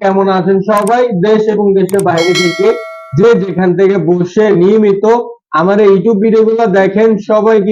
কেমন আছেন সবাই? দেশ এবং দেশের বাইরে থেকে যে যেখান থেকে বসে নিয়মিত আমার ইউটিউব দেখেন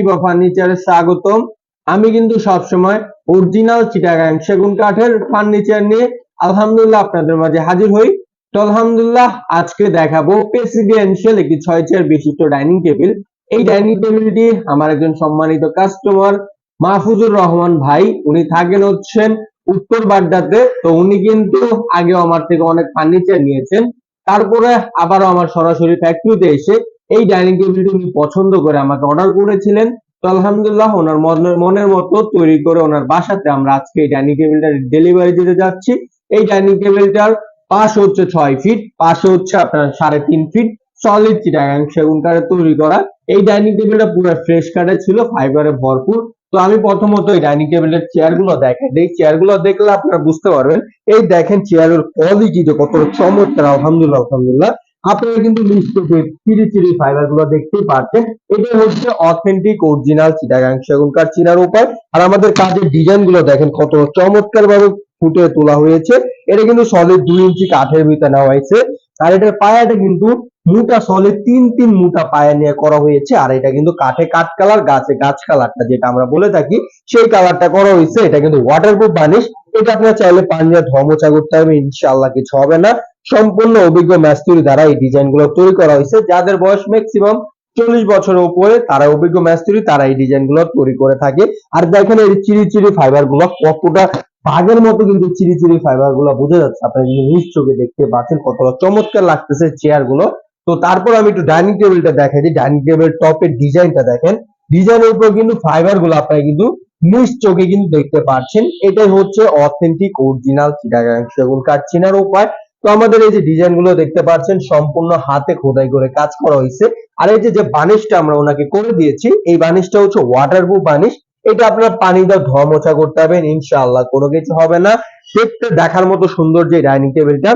বা ফার্নিচারে স্বাগতম। আমি কিন্তু সবসময় অরিজিনাল চিটাগাং সেগুন কাঠের ফার্নিচার নিয়ে আলহামদুলিল্লাহ আপনাদের মাঝে হাজির হই। তো আলহামদুলিল্লাহ, আজকে দেখাবো প্রেসিডেন্সিয়াল একটি ছয় চেয়ার বিশিষ্ট ডাইনিং টেবিল এই ডাইনিং টেবিলটি আমার একজন সম্মানিত কাস্টমার মাহফুজুর রহমান ভাই। উনি থাকেন হচ্ছেন উত্তর বাড্ডাতে তো উনি কিন্তু আগেও আমার থেকে অনেক ফার্নিচার নিয়েছেন। তারপরে আবারও আমার সরাসরি ফ্যাক্টরিতে এসে এই ডাইনিং টেবিলটি উনি পছন্দ করে আমাকে অর্ডার করেছিলেন। তো আলহামদুলিল্লাহ ওনার মনের মতো তৈরি করে ওনার বাসাতে আমরা আজকে এই ডাইনিং টেবিলটা ডেলিভারি দিতে যাচ্ছি। এই ডাইনিং টেবিলটার পাশ হচ্ছে ছয় ফিট পাশে হচ্ছে আপনার সাড়ে তিন ফিট সলিড চিটাগাং সেগুন কাঠের তৈরি করা। এই ডাইনিং টেবিলটা পুরো ফ্রেশ কাঠের ছিল ফাইবারে ভরপুর। তো আমি প্রথমত এই ডাইনিং টেবিলের চেয়ারগুলো দেখাই। এই চেয়ারগুলো দেখলে আপনারা বুঝতে পারবেন, এই দেখেন চেয়ারের কোয়ালিটি যে কত চমৎকার, আলহামদুলিল্লাহ আলহামদুলিল্লাহ। আপনারা কিন্তু নিশ্চয়ই চিরি চিরি ফাইবারগুলো দেখতেই পাচ্ছেন এটা হচ্ছে অথেন্টিক অরিজিনাল চিটাগাং সেগুনকার চিনার উপায়। আর আমাদের কাজের ডিজাইনগুলো দেখেন কত চমৎকার ভাবে ফুটে তোলা হয়েছে। এটা কিন্তু সলিড দুই ইঞ্চি কাঠের ভিতরে নেওয়া হয়েছে। আর এটার পায়াটা কিন্তু মোটা সলে তিন তিন মোটা পায়া নিয়ে করা হয়েছে, আর এটা কিন্তু কাঠে কাঠ কালার, গাছে গাছ কালারটা যেটা আমরা বলে থাকি, সেই কালারটা করা হয়েছে। এটা কিন্তু ওয়াটারপ্রুফ বানিশ এটা আপনারা চাইলে পানি দিয়ে করতে হবে ইনশাআল্লাহ কিছু হবে না। সম্পূর্ণ অভিজ্ঞ ম্যাস্তুরি দ্বারা এই ডিজাইনগুলো তৈরি করা হয়েছে। যাদের বয়স ম্যাক্সিমাম চল্লিশ বছরের উপরে, তারা অভিজ্ঞ ম্যাস্তুরি তারা এই ডিজাইনগুলো তৈরি করে থাকে। আর দেখেন এই চিরি চিরি ফাইবারগুলো কতটা বাঘের মতো কিন্তু চিরি চিরি ফাইবারগুলো বোঝা যাচ্ছে। আপনারা কিন্তু নিজ চোখে দেখতে পাচ্ছেন কতটা চমৎকার লাগতেছে চেয়ারগুলো। তো তারপর আমি একটু ডাইনিং টেবিলটা দেখাই দিই ডাইনিং টেবিল টপের ডিজাইনটা দেখেন। ডিজাইনের উপর কিন্তু ফাইবারগুলো আপনারা কিন্তু নিজ চোখে কিন্তু দেখতে পাচ্ছেন। এটাই হচ্ছে অথেন্টিক অরিজিনাল চিটাগাং সেগুন কাঠ চেনার উপায়। তো আমাদের এই যে ডিজাইনগুলো দেখতে পাচ্ছেন, সম্পূর্ণ হাতে খোদাই করে কাজ করা হয়েছে। আর এই যে বানিশটা আমরা ওনাকে করে দিয়েছি, এই বানিশটা হচ্ছে ওয়াটারপ্রুফ বানিশ। এটা আপনার পানি দিয়ে ধোয়া মোছা করতে হবে, ইনশাআল্লাহ কোনো কিছু হবে না। দেখতে দেখার মতো সুন্দর যে ডাইনিং টেবিলটা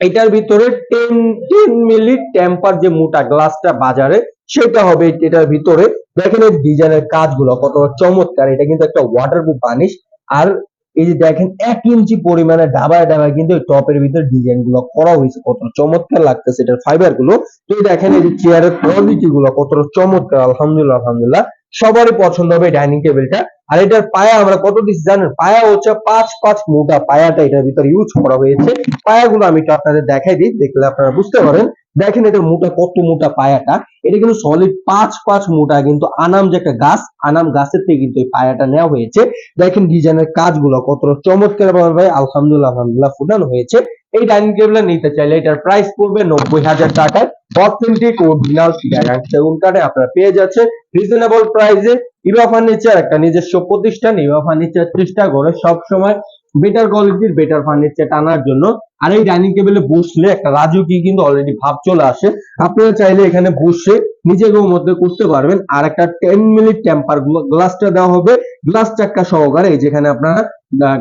এটার ভিতরে টেন টেন মিলি টেম্পার যে মোটা গ্লাসটা বাজারে, সেটা হবে এটার ভিতরে। দেখেন এই ডিজাইনের কাজগুলো কত চমৎকার। এটা কিন্তু একটা ওয়াটারপ্রুফ বানিশ আর এই যে দেখেন, এক ইঞ্চি পরিমাণে ডাবায় ডাবায় কিন্তু টপের ভিতরে ডিজাইনগুলো করা হয়েছে। কত চমৎকার লাগতেছে এটার ফাইবারগুলো। তো দেখেন এই যে চেয়ারের কোয়ালিটি গুলো কত চমৎকার। আলহামদুলিল্লাহ আলহামদুলিল্লাহ। সবারই পছন্দ হবে ডাইনিং টেবিলটা আর এটার পায়া আমরা কত দিচ্ছি জানেন? পায়া হচ্ছে পাঁচ পাঁচ মোটা পায়াটা এটার ভিতরে ইউজ করা হয়েছে। পায়াগুলো আমি একটু আপনাদের দেখাই দিই, দেখলে আপনারা বুঝতে পারেন। দেখেন এটার মোটা, কত মোটা পায়াটা। এটা কিন্তু সলিড পাঁচ পাঁচ মোটা কিন্তু আনাম যে একটা গাছ, আনাম গাছের থেকে কিন্তু এই পায়াটা নেওয়া হয়েছে। দেখেন ডিজাইনের কাজগুলো কত চমৎকার ভাবে আলহামদুলিল্লাহ আলহামদুলিল্লাহ, ফুটানো হয়েছে। এই ডাইনিং টেবিল নিতে চাইলে এটার প্রাইস পড়বে নব্বই হাজার টাকায়। অথেন্টিক অরিজিনাল সেগুন কাঠে আপনারা পেয়ে যাচ্ছেন। রিজনেবল প্রাইসে ইভা ফার্নিচার একটা নিজস্ব প্রতিষ্ঠান ইভা ফার্নিচার চেষ্টা করে সব সময় বেটার কোয়ালিটির বেটার ফার্নিচার টানার জন্য। আর এই ডাইনিং টেবিলে বসলে একটা রাজকীয় কিন্তু অলরেডি ভাব চলে আসে। আপনারা চাইলে এখানে বসে নিজেকেও মধ্যে করতে পারবেন। আর একটা টেন মিনিট টেম্পার গ্লাসটা দেওয়া হবে। গ্লাস চাক্কা সহকারে এই যেখানে আপনারা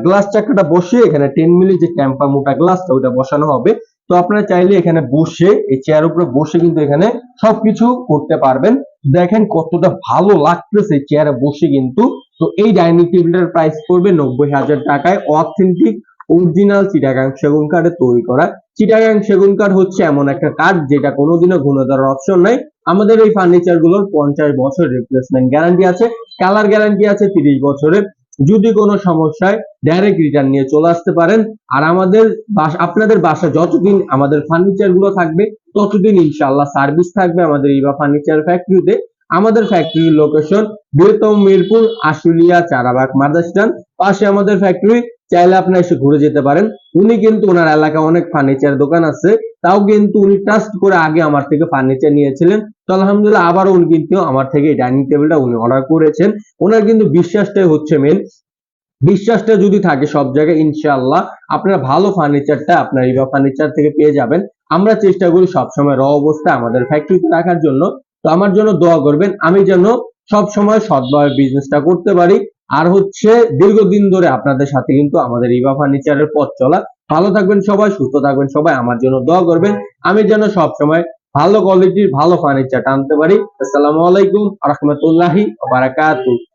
গ্লাস চাক্কাটা বসে এখানে টেন মিলি যে টেম্পার মোটা গ্লাসটা ওটা বসানো হবে। তো আপনারা চাইলে এখানে বসে, এই চেয়ার উপরে বসে কিন্তু এখানে সবকিছু করতে পারবেন। দেখেন কতটা ভালো লাগতেছে চেয়ারে বসে কিন্তু। তো এই ডাইনিং টেবিলটার প্রাইস পড়বে নব্বই হাজার টাকায়। অথেন্টিক অরিজিনাল চিটাগাং সেগুন কাঠে তৈরি করা। চিটাগাং সেগুন কাঠ হচ্ছে এমন একটা কাঠ যেটা কোনোদিনও ঘুরে ধরার অপশন নাই। আমাদের এই ফার্নিচারগুলোর পঞ্চাশ বছর রিপ্লেসমেন্ট গ্যারান্টি আছে। কালার গ্যারান্টি আছে তিরিশ বছরের। যদি কোনো সমস্যায় ডাইরেক্ট রিটার্ন নিয়ে চলে আসতে পারেন। আর আমাদের আপনাদের বাসা যতদিন আমাদের ফার্নিচারগুলো থাকবে, ততদিন ইনশাআল্লাহ সার্ভিস থাকবে আমাদের ইবা ফার্নিচার ফ্যাক্টরিতে আমাদের ফ্যাক্টরির লোকেশন বৃহত্তম মিরপুর, আশুলিয়া, চারাবাগ, মাদারস্টান। পাশে আমাদের ফ্যাক্টরি চাইলে আপনি এসে ঘুরে যেতে পারেন। উনি কিন্তু ওনার এলাকায় অনেক ফার্নিচার দোকান আছে। তাও কিন্তু উনি ট্রাস্ট করে আগে আমার থেকে ফার্নিচার নিয়েছিলেন। তো আলহামদুলিল্লাহ, আবারও উনি কিন্তু আমার থেকে ডাইনিং টেবিলটা উনি অর্ডার করেছেন। ওনার কিন্তু বিশ্বাসটাই হচ্ছে মেন বিশ্বাসটা যদি থাকে সব জায়গায়, ইনশাআল্লাহ আপনার ভালো ফার্নিচারটা আপনার ইভা ফার্নিচার থেকে পেয়ে যাবেন। আমরা চেষ্টা করি সবসময় র অবস্থায় আমাদের ফ্যাক্টরিতে রাখার জন্য। তো আমার জন্য দোয়া করবেন, আমি যেন সব সময় সৎভাবে বিজনেসটা করতে পারি। আর হচ্ছে দীর্ঘদিন ধরে আপনাদের সাথে কিন্তু আমাদের ইভা ফার্নিচারের পথ চলা। ভালো থাকবেন সবাই, সুস্থ থাকবেন সবাই, আমার জন্য দোয়া করবেন। আমি যেন সব সময় ভালো কোয়ালিটির ভালো ফার্নিচার আনতে পারি। আসসালামু আলাইকুম রহমতুল্লাহি বারাকাতুহু